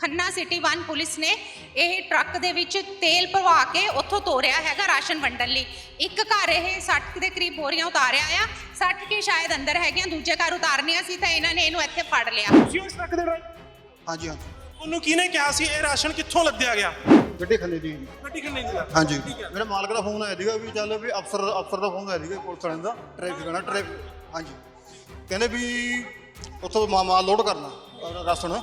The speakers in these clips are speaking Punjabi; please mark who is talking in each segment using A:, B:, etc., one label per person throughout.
A: ਖੰਨਾ ਸਿਟੀ 1 ਪੁਲਿਸ ਨੇ ਇਹ ਟਰੱਕ ਦੇ ਵਿੱਚ ਤੇਲ ਭਰਵਾ ਕੇ ਉੱਥੋਂ ਤੋਰਿਆ ਹੈਗਾ ਰਾਸ਼ਨ ਵੰਡਣ ਲਈ। ਇੱਕ ਘਰ ਇਹ 60 ਦੇ ਕਰੀਬ ਬੋਰੀਆਂ ਉਤਾਰਿਆ ਆ 60 ਕੇ ਸ਼ਾਇਦ ਅੰਦਰ ਹੈਗੀਆਂ ਦੂਜੇ ਘਰ ਉਤਾਰਨੀਆਂ ਸੀ ਤਾਂ ਇਹਨਾਂ ਨੇ ਇਹਨੂੰ ਇੱਥੇ ਫੜ ਲਿਆ।
B: ਤੁਸੀਂ ਉਸ ਟਰੱਕ ਦੇ ਡਰਾਈਵਰ
C: ਹਾਂਜੀ ਹਾਂਜੀ।
B: ਉਹਨੂੰ ਕਿਹਨੇ ਕਿਹਾ ਸੀ ਇਹ ਰਾਸ਼ਨ ਕਿੱਥੋਂ ਲੱਦਿਆ ਗਿਆ?
C: ਗੱਡੀ ਖੰਨੇ ਦੀ।
B: ਗੱਡੀ ਕਿੰਨੇ ਦੀ ਆ।
C: ਹਾਂਜੀ। ਮੇਰੇ ਮਾਲਕ ਦਾ ਫੋਨ ਆਇਆ ਸੀਗਾ ਵੀ ਚੱਲ ਵੀ ਅਫਸਰ ਅਫਸਰ ਦਾ ਫੋਨ ਆਇਆ ਸੀਗਾ ਪੁਲਿਸ ਵਾਲਿਆਂ ਦਾ ਟ੍ਰੈਫਿਕ ਦਾ ਟ੍ਰੈਫਿਕ ਹਾਂਜੀ। ਕਹਿੰਦੇ ਵੀ ਉੱਥੋਂ ਮਾਲ ਲੋਡ ਕਰਨਾ ਰਾਸ਼ਨ।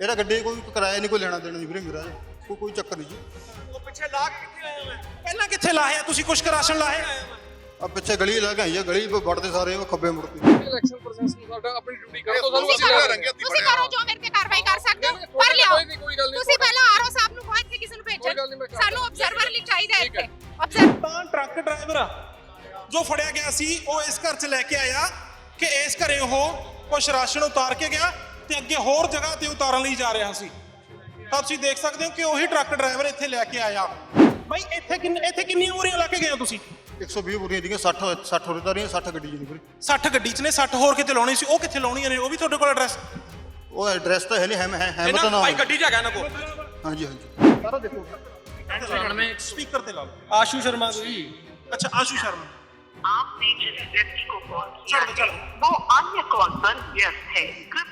C: ਇਹਦਾ ਗੱਡੀ ਕੋਈ ਕਿਰਾਇਆ ਨਹੀਂ ਕੋਈ ਲੈਣਾ ਦੇਣਾ ਨਹੀਂ ਵੀਰੇ ਮੇਰਾ ਕੋਈ ਕੋਈ ਚੱਕਰ ਨਹੀਂ ਜੀ।
B: ਉਹ ਪਿੱਛੇ ਲਾ ਕੇ ਕਿੱਥੇ ਆਇਆ ਮੈਂ? ਪਹਿਲਾਂ ਕਿੱਥੇ ਲਾਇਆ? ਤੁਸੀਂ ਕੁਛ ਕੁ ਰਾਸ਼ਨ ਲਾਇਆ
C: ਆ ਪਿੱਛੇ ਗਲੀ ਲੱਗ ਗਈ ਆ ਗਲੀ ਵੜਦੇ ਸਾਰੇ ਉਹ ਖੱਬੇ ਮੁੜ ਕੇ।
D: ਇਲੈਕਸ਼ਨ ਪ੍ਰੋਸੈਸ ਨੂੰ ਸਾਡਾ ਆਪਣੀ ਡਿਊਟੀ ਕਰ ਦੋ ਸਾਨੂੰ ਅਸੀਂ
A: ਕਰੋ
D: ਰੰਗੇ
A: ਤੁਸੀਂ ਕਰੋ ਜੋ ਮੇਰੇ ਤੇ ਕਾਰਵਾਈ ਕਰ ਸਕਦੇ ਹੋ ਪਰ ਲਿਆਓ।
D: ਕੋਈ ਨਹੀਂ, ਕੋਈ ਗੱਲ ਨਹੀਂ,
A: ਤੁਸੀਂ ਪਹਿਲਾਂ ਆਰਓ ਸਾਹਿਬ ਨੂੰ ਕਹੋ ਇੱਥੇ ਕਿਸੇ ਨੂੰ
D: ਕਰ
A: ਸਾਨੂੰ ਆਬਜ਼ਰਵਰ ਲਈ ਚਾਹੀਦਾ
D: ਹੈ।
A: ਇੱਥੇ। ਆਬਜ਼ਰਵਰ
B: ਤਾਂ ਟਰੱਕ ਡਰਾਈਵਰ ਜੋ ਫੜਿਆ ਗਿਆ ਸੀ ਉਹ ਇਸ ਘਰ 'ਚ ਲੈ ਕੇ ਆਇਆ ਕਿ ਇਸ ਘਰੇ ਉਹ ਕੁਛ ਰਾਸ਼ਨ ਉਤਾਰ ਕੇ ਗਿਆ। ਤੇ ਅੱਗੇ ਹੋਰ ਜਗ੍ਹਾ ਤੇ ਉਤਾਰਨ ਲਈ ਜਾ ਰਿਹਾ ਸੀ ਤਾਂ ਤੁਸੀਂ ਦੇਖ ਸਕਦੇ ਹੋ ਕਿ ਉਹੀ ਟਰੱਕ ਡਰਾਈਵਰ ਇੱਥੇ ਲੈ ਕੇ ਆਇਆ ਬਾਈ ਇੱਥੇ ਕਿੰਨੇ ਇੱਥੇ ਕਿੰਨੀਆਂ ਬੋਰੀਆਂ ਲਾ ਕੇ ਗਏ ਹੋ ਤੁਸੀਂ
C: 120 ਬੁਰੀਆਂ ਦੀਆਂ 60 60 ਹੋਰੇ ਤਾਂ ਰਹੀਆਂ 60 ਗੱਡੀ ਜੀ ਨੇ ਵੀਰੇ
B: 60 ਗੱਡੀ 'ਚ ਨੇ 60 ਹੋਰ ਕਿਤੇ ਲਾਉਣੀ ਸੀ ਉਹ ਕਿੱਥੇ ਲਾਉਣੀਆਂ ਨੇ ਉਹ ਵੀ ਤੁਹਾਡੇ ਕੋਲ ਐਡਰੈਸ
C: ਉਹ ਐਡਰੈਸ ਤਾਂ ਹੈ ਨਹੀਂ ਹੈ ਹੈ ਹੈਮਤ ਨਾ
E: ਭਾਈ ਗੱਡੀ ਚ ਹੈਗਾ ਇਹਨਾਂ ਕੋਲ
C: ਹਾਂਜੀ ਹਾਂਜੀ ਸਾਰਾ ਦੇਖੋ
B: ਸਪੀਕਰ ਤੇ ਲਾ ਲਓ
E: ਆਸ਼ੂ ਸ਼ਰਮਾ ਕੋਈ
B: ਅੱਛਾ ਆਸ਼ੂ ਸ਼ਰਮਾ
F: आपने जिस व्यक्ति को कॉल किया
B: चलो, चलो।
F: है वो अन्य कॉल पर व्यस्त है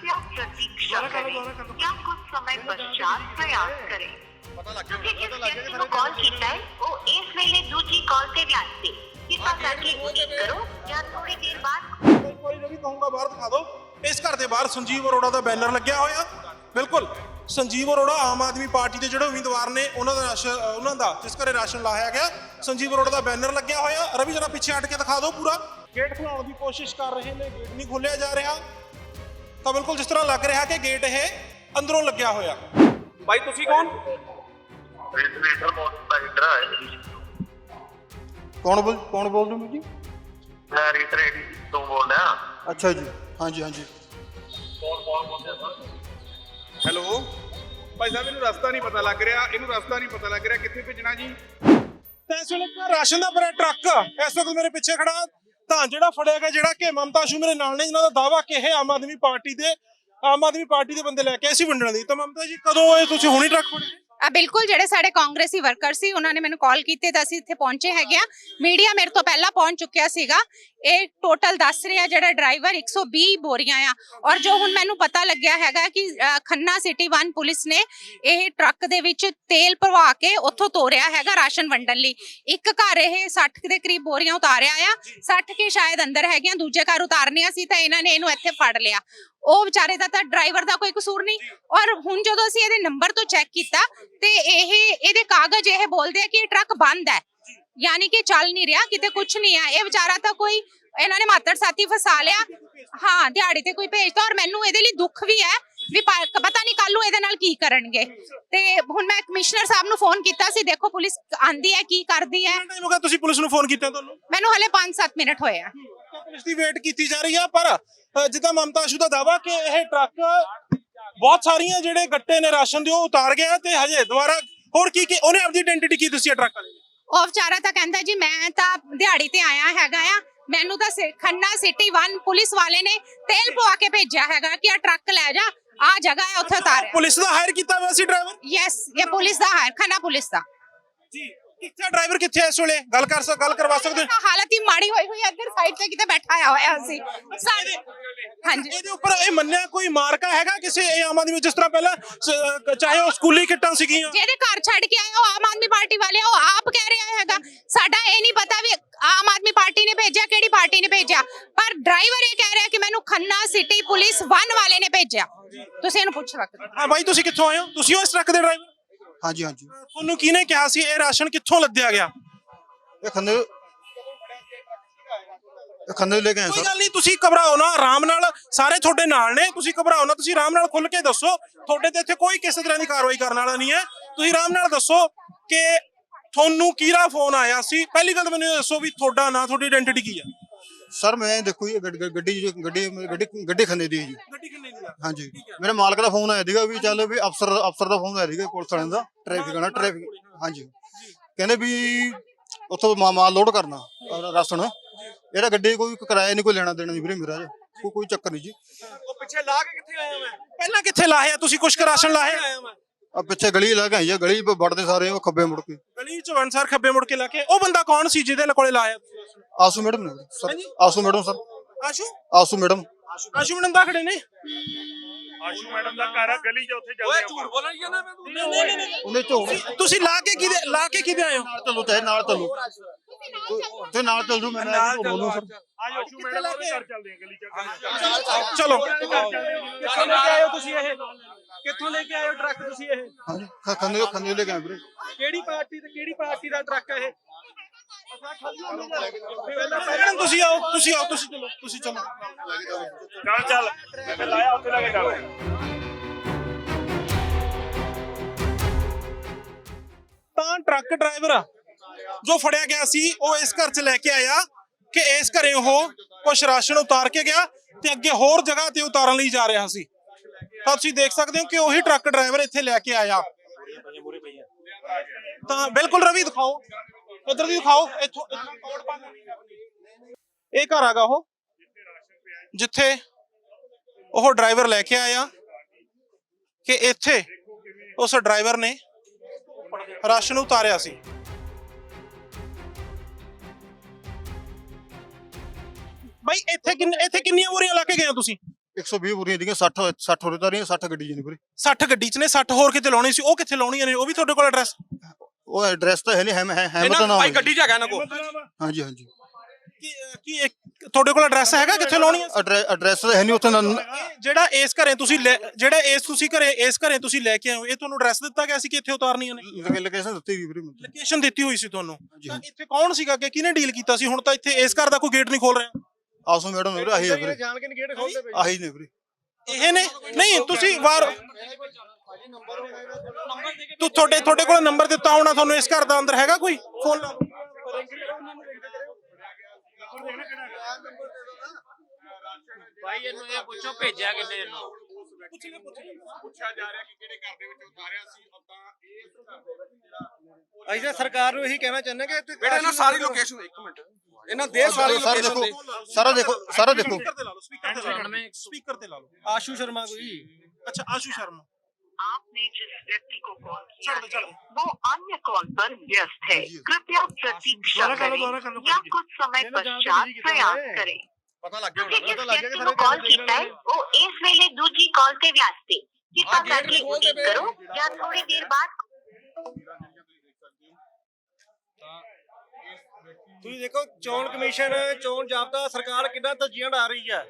F: कृपया प्रतीक्षा करें या कुछ समय पश्चात प्रयास करें ਤੁਸੀਂ ਜਿਸ ਵਿਅਕਤੀ ਨੂੰ ਕਾਲ ਕੀਤਾ ਹੈ ਉਹ ਇਸ ਵੇਲੇ ਦੂਜੀ ਕਾਲ ਤੇ ਵਿਅਸਤ ਹੈ ਕਿਰਪਾ ਕਰਕੇ ਉਡੀਕ ਕਰੋ ਜਾਂ ਥੋੜੀ ਦੇਰ ਬਾਅਦ
B: ਇੱਕ ਵਾਰੀ ਰਵੀ ਕਹੂੰਗਾ ਬਾਹਰ ਦਿਖਾ ਦਿਓ ਇਸ ਘਰ ਦੇ ਬਾਹਰ ਸੰਜੀਵ ਅਰੋੜਾ ਦਾ ਬੈਨਰ ਲੱਗਿਆ ਹੋਇਆ ਬਿਲਕੁਲ ਸੰਜੀਵ ਅਰੋੜਾ ਆਮ ਆਦਮੀ ਪਾਰਟੀ ਦੇ ਜਿਹੜੇ ਉਮੀਦਵਾਰ ਨੇ ਉਹਨਾਂ ਦਾ ਰਾਸ਼ਨ ਅ, ਉਹਨਾਂ ਦਾ ਜਿਸ ਘਰੇ ਰਾਸ਼ਨ ਲਾਇਆ ਗਿਆ ਸੰਜੀਵ ਅਰੋੜਾ ਦਾ ਬੈਨਰ ਲੱਗਿਆ ਹੋਇਆ ਰਵੀ ਜਰਾ ਪਿੱਛੇ ਹਟ ਕੇ ਦਿਖਾ ਦਿਓ ਪੂਰਾ ਗੇਟ ਖੋਲਣ ਦੀ ਕੋਸ਼ਿਸ਼ ਕਰ ਰਹੇ ਨੇ ਗੇਟ ਨਹੀਂ ਖੋਲਿਆ ਜਾ ਰਿਹਾ ਤਾਂ ਬਿਲਕੁਲ ਜਿਸ ਤਰ੍ਹਾਂ ਲੱਗ ਰਿਹਾ ਕਿ ਗੇਟ ਇਹ ਅੰਦਰੋਂ ਲੱਗਿਆ ਹੋਇਆ।
E: ਭਾਈ ਤੁਸੀਂ ਕੌਣ?
G: ਰੇਡੀਏਟਰ ਮੋਟਰ ਦਾ ਹੈ
C: ਕੌਣ ਬੋਲ ਕੌਣ ਬੋਲਦੇ ਹੋ ਜੀ?
G: ਮੈਂ ਰੇਡੀਏਟਰ ਤੋਂ ਬੋਲ ਰਿਹਾ
C: ਅੱਛਾ ਜੀ ਹਾਂਜੀ ਹਾਂਜੀ।
G: ਕੌਣ ਕੌਣ ਬੋਲਦਾ ਸਰ?
D: ਹੈਲੋ? ਭਾਈ ਸਾਹਿਬ ਇਹਨੂੰ ਰਸਤਾ ਨਹੀਂ ਪਤਾ ਲੱਗ ਰਿਹਾ ਇਹਨੂੰ ਰਸਤਾ ਨਹੀਂ ਪਤਾ ਲੱਗ ਰਿਹਾ ਕਿੱਥੇ ਭੇਜਣਾ ਜੀ?
B: ਤਾਂ ਇਸ ਵੇਲੇ ਇੱਕ ਰਾਸ਼ਨ ਦਾ ਬੜਾ ਟਰੱਕ ਇਸ ਵਕਤ ਮੇਰੇ ਪਿੱਛੇ ਖੜਾ। ਤਾਂ ਜਿਹੜਾ ਫੜਿਆ ਗਿਆ, ਜਿਹੜਾ ਕਿ ਮਮਤਾ ਸ਼ੂ ਮੇਰੇ ਨਾਲ ਨੇ, ਜਿਨ੍ਹਾਂ ਦਾ ਦਾਵਾ ਕਿ ਇਹ ਆਮ ਆਦਮੀ ਪਾਰਟੀ ਦੇ, ਆਮ ਆਦਮੀ ਪਾਰਟੀ ਦੇ ਬੰਦੇ ਲੈ ਕੇ ਆਏ ਸੀ ਵੰਡਣ ਦੀ ਤਾਂ ਮਮਤਾ ਜੀ, ਕਦੋਂ ਇਹ ਤੁਸੀਂ ਹੁਣੀ ਟਰੱਕ ਫੜਿਆ?
A: ਆ, ਬਿਲਕੁਲ ਜਿਹੜੇ ਸਾਡੇ ਕਾਂਗਰਸੀ ਵਰਕਰ ਸੀ, ਉਹਨਾਂ ਨੇ ਮੈਨੂੰ ਕਾਲ ਕੀਤੇ ਤਾਂ ਅਸੀਂ ਇੱਥੇ ਪਹੁੰਚੇ ਹੈਗੇ ਆ ਮੀਡੀਆ ਮੇਰੇ ਤੋਂ ਪਹਿਲਾਂ ਪਹੁੰਚ ਚੁੱਕਿਆ ਸੀਗਾ। ਇਹ ਟੋਟਲ ਦੱਸ ਰਿਹਾ ਜਿਹੜਾ ਡਰਾਈਵਰ 120 ਬੋਰੀਆਂ ਆ। ਔਰ ਜੋ ਹੁਣ ਮੈਨੂੰ ਪਤਾ ਲੱਗਿਆ ਹੈਗਾ ਕਿ ਖੰਨਾ ਸਿਟੀ 1 ਪੁਲਿਸ ਨੇ ਇਹ ਟਰੱਕ ਦੇ ਵਿੱਚ ਤੇਲ ਭਰਵਾ ਕੇ ਉੱਥੋਂ ਤੋਰਿਆ ਹੈਗਾ ਰਾਸ਼ਨ ਵੰਡਣ ਲਈ। ਇੱਕ ਘਰ ਇਹ 60 ਦੇ ਕਰੀਬ ਬੋਰੀਆਂ ਉਤਾਰਿਆ ਆ। 60 ਕੇ ਸ਼ਾਇਦ ਅੰਦਰ ਹੈਗੀਆਂ, ਦੂਜੇ ਘਰ ਉਤਾਰਨੀਆਂ ਸੀ ਤਾਂ ਇਹਨਾਂ ਨੇ ਇਹਨੂੰ ਇੱਥੇ ਫੜ ਲਿਆ। ਉਹ ਵਿਚਾਰੇ ਦਾ ਤਾਂ ਡਰਾਈਵਰ ਦਾ ਕੋਈ ਕਸੂਰ ਨਹੀਂ। ਔਰ ਹੁਣ ਜਦੋਂ ਅਸੀਂ ਇਹਦੇ ਨੰਬਰ ਤੋਂ ਚੈੱਕ ਕੀਤਾ ਤੇ ਇਹ, ਇਹਦੇ ਕਾਗਜ਼ ਇਹ ਬੋਲਦੇ ਆ ਕਿ ਇਹ ਟਰੱਕ ਬੰਦ ਹੈ। ਯਾਨੀ ਕਿ ਚੱਲ ਨਹੀਂ ਰਿਹਾ ਕਿਤੇ ਕੁਝ ਨਹੀਂ ਹੈ ਇਹ ਵਿਚਾਰਾ ਤਾਂ ਕੋਈ ਇਹਨਾਂ ਨੇ ਮਾਤੜ ਸਾਥੀ ਫਸਾ ਲਿਆ ਹਾਂ ਦਿਹਾੜੀ ਤੇ ਕੋਈ ਭੇਜਦਾ ਔਰ ਮੈਨੂੰ ਇਹਦੇ ਲਈ ਦੁੱਖ ਵੀ ਹੈ ਵੀ ਪਾ- ਪਤਾ ਨਹੀਂ ਕੱਲ ਨੂੰ ਇਹਦੇ ਨਾਲ ਕੀ ਕਰਨਗੇ ਤੇ ਹੁਣ ਮੈਂ ਕਮਿਸ਼ਨਰ ਸਾਹਿਬ ਨੂੰ ਫੋਨ ਕੀਤਾ ਸੀ ਦੇਖੋ ਪੁਲਿਸ ਆਂਦੀ ਹੈ ਕੀ ਕਰਦੀ ਹੈ
B: ਕਿੰਨਾ ਟਾਈਮ ਹੋ ਗਿਆ ਤੁਸੀਂ ਪੁਲਿਸ ਨੂੰ ਫੋਨ ਕੀਤਾ ਤੁਹਾਨੂੰ
A: ਮੈਨੂੰ ਹਲੇ 5-7 ਮਿੰਟ ਹੋਏ ਆ
B: ਤਾਂ ਪੁਲਿਸ ਦੀ ਵੇਟ ਕੀਤੀ ਜਾ ਰਹੀ ਆ ਪਰ ਅ, ਜਿੱਦਾਂ ਮਮਤਾ ਸ਼ੂ ਦਾ ਦਾਵਾ ਕਿ ਇਹ ਟਰੱਕ ਬਹੁਤ ਸਾਰੀਆਂ ਜਿਹੜੇ ਗੱਟੇ ਨੇ ਰਾਸ਼ਨ ਦੇ ਉਹ ਉਤਾਰ ਗਿਆ ਤੇ ਹਜੇ ਦੁਬਾਰਾ ਹੋਰ ਕੀ ਕੀ ਉਹਨੇ ਆਪਣੀ ਆਇਡੈਂਟੀ ਕੀ ਦੱਸੀ ਆ ਟਰੱਕ ਵਾਲੇ
A: ਉਹ ਵਿਚਾਰਾ ਤਾਂ ਕਹਿੰਦਾ ਜੀ ਮੈਂ ਤਾਂ ਦਿਹਾੜੀ ਤੇ ਆਇਆ ਹੈਗਾ ਆ। ਮੈਨੂੰ ਤਾਂ ਖੰਨਾ ਸਿਟੀ 1 ਪੁਲਿਸ ਵਾਲੇ ਨੇ ਤੇਲ ਪਵਾ ਕੇ ਭੇਜਿਆ ਹੈਗਾ ਕਿ ਆ ਟਰੱਕ ਲੈ ਜਾ ਆ ਜਗ੍ਹਾ ਹੈ ਉੱਥੇ ਉਤਾਰਿਆ
B: ਪੁਲਿਸ ਦਾ ਹਾਇਰ ਕੀਤਾ ਹੋਇਆ ਸੀ ਡਰਾਈਵਰ
A: ਯੈਸ ਇਹ ਪੁਲਿਸ ਦਾ ਹੈ ਖੰਨਾ ਪੁਲਿਸ ਦਾ।
B: ਜੀ। ਕਿੱਥੇ ਡਰਾਈਵਰ ਕਿੱਥੇ ਐ ਇਸ ਵੇਲੇ? ਗੱਲ ਕਰ ਸਕ ਗੱਲ ਕਰਵਾ ਸਕਦੇ ਹੋ?
A: ਹਾਲਤ ਹੀ ਮਾੜੀ ਹੋਈ ਹੋਈ ਹੈ ਇੱਧਰ ਸਾਈਡ ਤੇ ਕਿਤੇ ਬੈਠਾ ਹੋਇਆ ਸੀ। ਸਾਡੇ ਹਾਂਜੀ।
B: ਇਹਦੇ ਉੱਪਰ ਇਹ ਮੰਨਿਆ ਕੋਈ ਮਾਰਕਾ ਹੈਗਾ ਕਿਸੇ ਇਹ ਆਮ ਆਦਮੀ ਜਿਸ ਤਰ੍ਹਾਂ ਪਹਿਲਾਂ ਸ- ਚਾਹੇ ਉਹ ਸਕੂਲੀ ਕਿੱਟਾਂ ਸੀਗੀਆਂ।
A: ਜਿਹਦੇ ਘਰ ਛੱਡ ਕੇ ਆਇਆ ਉਹ ਆਮ ਆਦਮੀ ਪਾਰਟੀ ਵਾਲੇ ਆ, ਉਹ ਆਪ ਕਹਿ ਰਿਹਾ ਹੈਗਾ। ਸਾਡਾ ਇਹ ਨਹੀਂ ਪਤਾ ਵੀ ਆਮ ਆਦਮੀ ਪਾਰਟੀ ਨੇ ਭੇਜਿਆ ਕਿਹੜੀ ਪਾਰਟੀ ਨੇ ਭੇਜਿਆ। ਪਰ ਡਰਾਈਵਰ ਇਹ ਕਹਿ ਰਿਹਾ ਕਿ ਮੈਨੂੰ ਖੰਨਾ ਸਿਟੀ ਪੁਲਿਸ 1 ਵਾਲੇ ਨੇ ਭੇਜਿਆ। ਤੁਸੀਂ ਇਹਨੂੰ ਪੁੱਛ ਸਕਦੇ ਹੋ।
B: ਹਾਂ ਬਾਈ ਤੁਸੀਂ ਕਿੱਥੋਂ ਆਏ ਹੋ? ਤੁਸੀਂ ਹੋ ਇਸ ਟਰੱਕ ਦੇ ਡਰਾਈਵਰ?
C: ਹਾਂਜੀ ਹਾਂਜੀ।
B: ਤੁਹਾਨੂੰ ਕਿਹਨੇ ਕਿਹਾ ਸੀ ਇਹ ਰਾਸ਼ਨ ਕਿੱਥੋਂ ਲੱਦਿਆ ਗਿਆ?
C: ਇਹ ਖੰਨੇ ਇਹ ਖੰਨੇ ਲੈ ਕੇ ਆਏ
B: ਕੋਈ
C: ਸਰ।
B: ਗੱਲ ਨਹੀਂ ਤੁਸੀਂ ਘਬਰਾਓ ਨਾ ਆਰਾਮ ਨਾਲ ਸਾਰੇ ਤੁਹਾਡੇ ਨਾਲ ਨੇ ਤੁਸੀਂ ਘਬਰਾਓ ਨਾ ਤੁਸੀਂ ਆਰਾਮ ਨਾਲ ਖੁੱਲ ਕੇ ਦੱਸੋ। ਤੁਹਾਡੇ ਤੇ ਇੱਥੇ ਕੋਈ ਕਿਸੇ ਤਰ੍ਹਾਂ ਦੀ ਕਾਰਵਾਈ ਕਰਨ ਵਾਲਾ ਨਹੀਂ ਹੈ। ਤੁਸੀਂ ਆਰਾਮ ਨਾਲ ਦੱਸੋ ਕਿ ਤੁਹਾਨੂੰ ਕਿਹੜਾ ਫੋਨ ਆਇਆ ਸੀ? ਪਹਿਲੀ ਗੱਲ ਤਾਂ ਮੈਨੂੰ ਇਹ ਦੱਸੋ ਵੀ ਤੁਹਾਡਾ ਨਾਂ ਤੁਹਾਡੀ ਆਇਡੈਂਟੀ ਕੀ ਹੈ?
C: ਸਰ ਮੈਂ ਦੇਖੋ ਜੀ ਇਹ ਗੱਡ- ਗੱਡ- ਗੱਡੀ ਜੀ- ਗੱਡੀ ਗੱਡੀ ਗੱਡੀ ਖੰਨੇ ਦੀ ਹੈ ਜੀ।
B: ਗੱਡੀ ਕਿੰਨੇ ਦੀ ਆ।
C: ਹਾਂਜੀ। ਮੇਰੇ ਮਾਲਕ ਦਾ ਫੋਨ ਆਇਆ ਸੀਗਾ ਵੀ ਚੱਲ ਵੀ ਅਫਸਰ ਅਫਸਰ ਦਾ ਫੋਨ ਆਇਆ ਸੀਗਾ ਪੁਲਿਸ ਵਾਲਿਆਂ ਦਾ ਟ੍ਰੈਫਿਕ ਦਾ ਟ੍ਰੈਫਿਕ ਹਾਂਜੀ। ਕਹਿੰਦੇ ਵੀ ਉੱਥੋਂ ਮਾ- ਮਾਲ ਲੋਡ ਕਰਨਾ ਅਹ ਰਾਸ਼ਨ ਇਹਦਾ ਗੱਡੀ ਕੋਈ ਕਿਰਾਇਆ ਨਹੀਂ ਕੋਈ ਲੈਣਾ ਦੇਣਾ ਨਹੀਂ ਵੀਰੇ ਮੇਰਾ ਕੋਈ ਕੋਈ ਚੱਕਰ ਨਹੀਂ ਜੀ।
E: ਉਹ ਪਿੱਛੇ ਲਾ ਕੇ ਕਿੱਥੇ ਆਇਆ ਮੈਂ?
B: ਪਹਿਲਾਂ ਕਿੱਥੇ ਲਾਇਆ? ਤੁਸੀਂ ਕੁਛ ਕੁ ਰਾਸ਼ਨ ਲਾਇਆ?
E: ਆਇਆ ਮੈਂ?
C: ਆ ਪਿੱਛੇ ਗਲੀ ਲੱਗ ਆਈ ਆ ਗਲੀ ਪੇ ਵੜਦੇ ਸਾਰੇ ਉਹ ਖੱਬੇ ਮੁੜ ਕੇ।
B: ਗਲੀ ਚ ਵਨਸਰ ਖੱਬੇ ਮੁੜ ਕੇ ਲਾ ਕੇ। ਉਹ ਬੰਦਾ ਕੌਣ ਸੀ ਜਿਹਦੇ ਕੋਲੇ ਲਾਇਆ?
C: ਆਸੂ ਮੈਡਮ ਨੇ। Sir Ashu madam sir.
B: Ashu?
C: Ashu madam.
B: Ashu madam ਦਾ ਖੜੇ ਨੇ।
D: ਆਸ਼ੂ ਮੈਡਮ ਦਾ ਘਰ ਆ ਗਲੀ 'ਚ ਉੱਥੇ
E: ਓਏ ਝੂਠ ਬੋਲਣ ਗਿਆ ਨਾ ਮੈਂ ਤੂੰ।
C: ਉਹਨੇ ਝੋਕ
B: ਤੁਸੀਂ ਲਾ ਕੇ ਕਿਹਦੇ ਲਾ ਕੇ ਕਿਹਦੇ ਆਏ ਹੋ?
C: ਨਾਲ ਚੱਲੋ ਚਾਹੇ ਨਾਲ ਚੱਲੋ। ਤੇ ਨਾਲ ਚੱਲ ਜੂ ਮੈਂ ਨਾਲ ਬੋਲੂ ਸਰ।
D: ਆਜੋ ਆਸ਼ੂ ਮੈਡਮ ਉਹਦੇ ਘਰ ਚੱਲਦੇ ਆ ਗਲੀ 'ਚ।
B: ਚਲੋ।
E: ਕਿੱਥੋਂ ਲੈ ਕੇ ਆਏ ਹੋ ਤੁਸੀਂ ਇਹ? ਕਿੱਥੋਂ ਲੈ ਕੇ ਆਏ ਹੋ ਟਰੱਕ ਤੁਸੀਂ ਇਹ?
C: ਹਾਂਜੀ ਖ- ਖੰਨੇ ਖੰਨੇ ਲੈ ਕੇ ਆਏ ਵੀਰੇ।
E: ਕਿਹੜੀ ਪਾਰਟੀ ਤੇ ਕਿਹੜੀ ਪਾਰਟੀ ਦਾ ਟਰੱਕ ਹੈ ਇਹ?
B: ਮੈਡਮ ਤੁਸੀਂ ਆਓ ਤੁਸੀਂ ਆਓ ਤੁਸੀਂ ਚਲੋ ਤੁਸੀਂ ਚਲੋ।
D: ਚੱਲ ਚੱਲ। ਮੈਂ ਲਾਇਆ ਉੱਥੇ ਲੈ ਕੇ ਚੱਲ।
B: ਤਾਂ ਟਰੱਕ ਡਰਾਈਵਰ ਜੋ ਫੜਿਆ ਗਿਆ ਸੀ ਉਹ ਇਸ ਘਰ 'ਚ ਲੈ ਕੇ ਆਇਆ ਕਿ ਇਸ ਘਰੇ ਉਹ ਕੁਛ ਰਾਸ਼ਨ ਉਤਾਰ ਕੇ ਗਿਆ ਤੇ ਅੱਗੇ ਹੋਰ ਜਗ੍ਹਾ ਤੇ ਉਤਾਰਨ ਲਈ ਜਾ ਰਿਹਾ ਸੀ। ਤਾਂ ਤੁਸੀਂ ਦੇਖ ਸਕਦੇ ਹੋ ਕਿ ਉਹੀ ਟਰੱਕ ਡਰਾਈਵਰ ਇੱਥੇ ਲੈ ਕੇ ਆਇਆ। ਤਾਂ ਬਿਲਕੁਲ ਰਵੀ ਦਿਖਾਓ। ਉਧਰ ਦੀ ਦਿਖਾਓ। ਇੱਥੋਂ ਇੱਥੋਂ ਕੋਡ ਬੰਦ ਇਹ ਘਰ ਹੈਗਾ ਉਹ, ਜਿੱਥੇ ਉਹ ਡਰਾਈਵਰ ਲੈ ਕੇ ਆਇਆ ਕਿ ਇੱਥੇ ਉਸ ਡਰਾਈਵਰ ਨੇ ਰਾਸ਼ਨ ਉਤਾਰਿਆ ਸੀ। ਬਾਈ ਇੱਥੇ ਕਿੰਨ ਇੱਥੇ ਕਿੰਨੀਆਂ ਬੋਰੀਆਂ ਲਾ ਕੇ ਗਏ ਹੋ ਤੁਸੀਂ?
C: 120 ਬੁਰੀਆਂ ਦੀਆਂ 60 60 ਹੋਰੇ ਤਾਂ ਰਹੀਆਂ 60 ਗੱਡੀ ਜੀ ਨੇ ਵੀਰੇ
B: 60 ਗੱਡੀ 'ਚ ਨੇ 60 ਹੋਰ ਕਿਤੇ ਲਾਉਣੀ ਸੀ ਉਹ ਕਿੱਥੇ ਲਾਉਣੀਆਂ ਨੇ ਉਹ ਵੀ ਤੁਹਾਡੇ ਕੋਲ ਐਡਰੈਸ
C: ਉਹ ਐਡਰੈਸ ਤਾਂ ਹੈ ਨਹੀਂ ਹੈ ਹੈ ਹੈ
E: ਇਹਨਾਂ
C: ਨਾ
E: ਭਾਈ ਗੱਡੀ 'ਚ ਹੈਗਾ ਇਹਨਾਂ ਕੋ
C: ਹਾਂਜੀ ਹਾਂਜੀ।
B: ਕੀ ਕੀ ਇੱਕ- ਤੁਹਾਡੇ ਕੋਲ ਐਡਰੈਸ ਹੈਗਾ ਕਿੱਥੇ ਲਾਉਣੀਆਂ ਸੀ?
C: ਐਡਰੈਸ ਤਾਂ ਹੈ ਨਹੀਂ ਉੱਥੇ
B: ਜਿਹੜਾ ਇਸ ਘਰੇ ਤੁਸੀਂ ਜਿਹੜਾ ਇਸ ਤੁਸੀਂ ਘਰੇ ਇਸ ਘਰੇ ਤੁਸੀਂ ਲੈ ਕੇ ਆਏ ਹੋ ਇਹ ਤੁਹਾਨੂੰ ਐਡਰੈਸ ਦਿੱਤਾ ਗਿਆ ਸੀ ਕਿ ਇੱਥੇ ਉਤਾਰਨੀਆਂ ਨੇ?
C: ਲੋਕੇ- ਲੋਕੇਸ਼ਨ ਦਿੱਤੀ ਗਈ ਵੀਰੇ
B: ਲੋਕੇਸ਼ਨ ਦਿੱਤੀ ਹੋਈ ਸੀ ਤੁਹਾਨੂੰ। ਤਾਂ। ਇੱਥੇ ਕੌਣ ਸੀਗਾ ਕਿ ਕਿਹਨੇ ਡੀਲ ਕੀਤਾ ਸੀ? ਹੁਣ ਤਾਂ ਇੱਥੇ ਇਸ ਘਰ ਦਾ ਕੋਈ ਗੇਟ ਨਹੀਂ ਖੋਲ ਰਿਹਾ।
C: ਆਸੂ ਮੈਡਮ ਵੀਰੇ ਆਹੀ ਹੈ ਵੀਰੇ।
E: ਜਾਣ ਕੇ ਗੇਟ ਖੋਲਦੇ ਪਏ
C: ਆਹੀ ਨੇ ਵੀਰੇ।
B: ਇਹ ਨੇ? ਨਹੀਂ ਤੁਸੀਂ ਵਾਰ ਤੂੰ ਤੁਹਾਡੇ ਤੁਹਾਡੇ ਕੋਲ ਨੰਬਰ ਦਿੱਤਾ ਹੋਣਾ ਤੁਹਾਨੂੰ ਇਸ ਘਰ ਦਾ ਅੰਦਰ ਹੈਗਾ ਕੋਈ? ਫੋਨ
H: ਭਾਈ ਇਹਨੂੰ ਇਹ ਪੁੱਛੋ ਭੇਜਿਆ ਕਿੰਨੇ ਇਹਨੂੰ
D: ਪੁੱਛਿਆ ਜਾ ਰਿਹਾ ਕਿ ਕਿਹੜੇ ਘਰ ਦੇ ਵਿੱਚ ਉਤਾਰਿਆ ਸੀ ਤਾਂ ਇਸ ਘਰ ਦੇ ਵਿੱਚ ਜਿਹੜਾ
E: ਅਸੀਂ ਤਾਂ ਸਰਕਾਰ ਨੂੰ ਇਹੀ ਕਹਿਣਾ ਚਾਹੁੰਦੇ ਕਿ ਇੱਥੇ
H: ਬੇਟਾ ਇਹਨਾਂ ਸਾਰੀ ਲੋਕੇਸ਼ਨ ਇੱਕ ਮਿੰਟ ਇਹਨਾਂ ਦੇ ਸਾਰੀ
C: ਸਾਰਾ
H: ਲੋਕੇਸ਼ਨ
C: ਦੇਖੋ
H: ਦੇ
C: ਸਾਰਾ ਦੇਖੋ ਸਾਰਾ ਦੇਖੋ
B: ਸਪੀਕਰ ਤੇ ਲਾ ਲਓ ਸਪੀਕਰ ਤੇ ਲਾ ਲਓ ਸਪੀਕਰ ਤੇ ਲਾ ਲਓ
E: ਆਸ਼ੂ ਸ਼ਰਮਾ ਕੋਈ
B: ਅੱਛਾ ਆਸ਼ੂ ਸ਼ਰਮਾ
F: आपने जिस व्यक्ति को कॉल किया
B: चलो, चलो।
F: है वो अन्य कॉल पर व्यस्त है कृपया प्रतीक्षा करें या कुछ समय पश्चात प्रयास करें
E: ਪਤਾ ਲੱਗ ਗਿਆ
F: ਜਿਸ
E: ਪਤਾ ਲੱਗ ਗਿਆ
F: ਨੂੰ ਕਾਲ ਕੀਤਾ ਹੈ ਉਹ ਇਸ ਵੇਲੇ ਦੂਜੀ ਕਾਲ ਤੇ ਵਿਅਸਤ ਹੈ ਕਿਰਪਾ ਕਰਕੇ ਉਡੀਕ ਕਰੋ ਜਾਂ ਥੋੜੀ ਦੇਰ ਬਾਅਦ
E: ਤੁਸੀਂ ਦੇਖੋ ਚੋਣ ਕਮਿਸ਼ਨ ਚੋਣ ਜਾਬਤਾ ਸਰਕਾਰ ਕਿੰਨਾ ਤਰਜੀਹਾਂ ਡਾ ਰਹੀ ਹੈ?